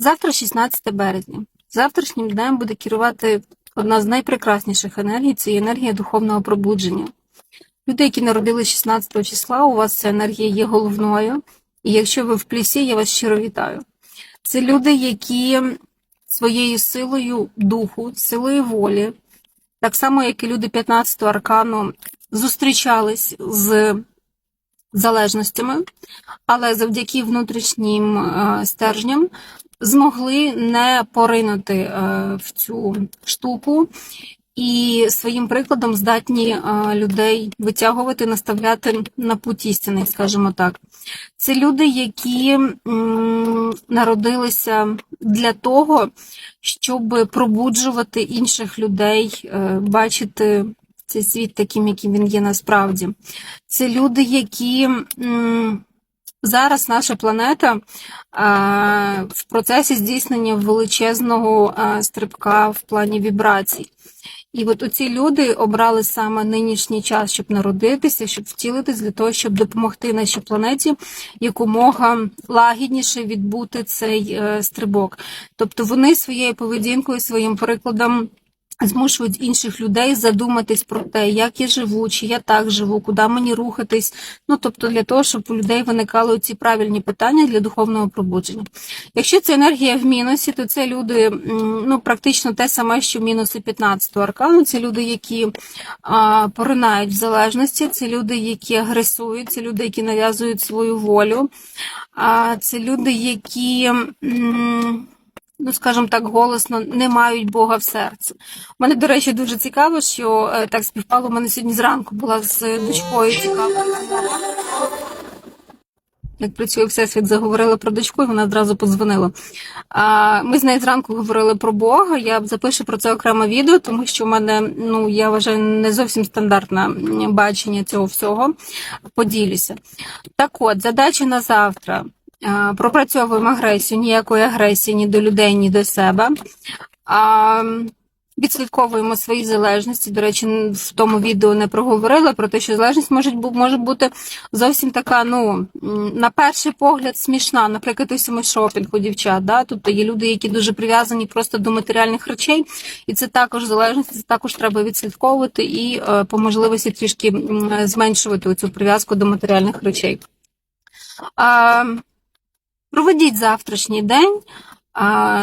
Завтра 16 березня. Завтрашнім днем буде керувати одна з найпрекрасніших енергій це енергія духовного пробудження. Люди, які народилися 16 числа, у вас ця енергія є головною. І якщо ви в плісі, я вас щиро вітаю. Це люди, які своєю силою духу, силою волі, так само, як і люди 15-го аркану, зустрічались з залежностями, але завдяки внутрішнім е, стержням змогли не поринути е, в цю штуку і своїм прикладом здатні е, людей витягувати, наставляти на путь істини, скажімо так. Це люди, які народилися для того, щоб пробуджувати інших людей, е, бачити цей світ таким, яким він є насправді. Це люди, які зараз наша планета а, в процесі здійснення величезного а, стрибка в плані вібрацій. І от оці люди обрали саме нинішній час, щоб народитися, щоб втілитись для того, щоб допомогти нашій планеті якомога лагідніше відбути цей е, стрибок. Тобто вони своєю поведінкою, своїм прикладом. Змушують інших людей задуматись про те, як я живу, чи я так живу, куди мені рухатись. Ну тобто для того, щоб у людей виникали ці правильні питання для духовного пробудження. Якщо це енергія в мінусі, то це люди ну практично те саме, що мінуси 15-го аркану. Це люди, які а, поринають в залежності, це люди, які агресують, це люди, які нав'язують свою волю, а це люди, які. м, Ну, скажімо так, голосно не мають Бога в серці. У мене, до речі, дуже цікаво, що е, так співпало. У мене сьогодні зранку була з дочкою цікава. Як працює Всесвіт, заговорила про дочку, і вона одразу подзвонила. А, Ми з нею зранку говорили про Бога. Я запишу про це окреме відео, тому що в мене, ну я вважаю, не зовсім стандартне бачення цього всього. Поділюся. Так от, задача на завтра. А, Пропрацьовуємо агресію, ніякої агресії ні до людей, ні до себе. Відслідковуємо свої залежності. До речі, в тому відео не проговорила про те, що залежність може, може бути зовсім така, ну, на перший погляд, смішна. Наприклад, той самий шопінг у дівчат. Да? Тобто є люди, які дуже прив'язані просто до матеріальних речей, і це також залежність, це також треба відслідковувати і е, по можливості трішки зменшувати цю прив'язку до матеріальних речей. Проведіть завтрашній день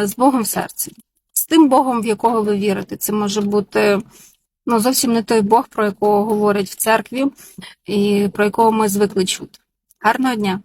з Богом в серці, з тим Богом, в якого ви вірите. Це може бути ну, зовсім не той Бог, про якого говорять в церкві, і про якого ми звикли чути. Гарного дня!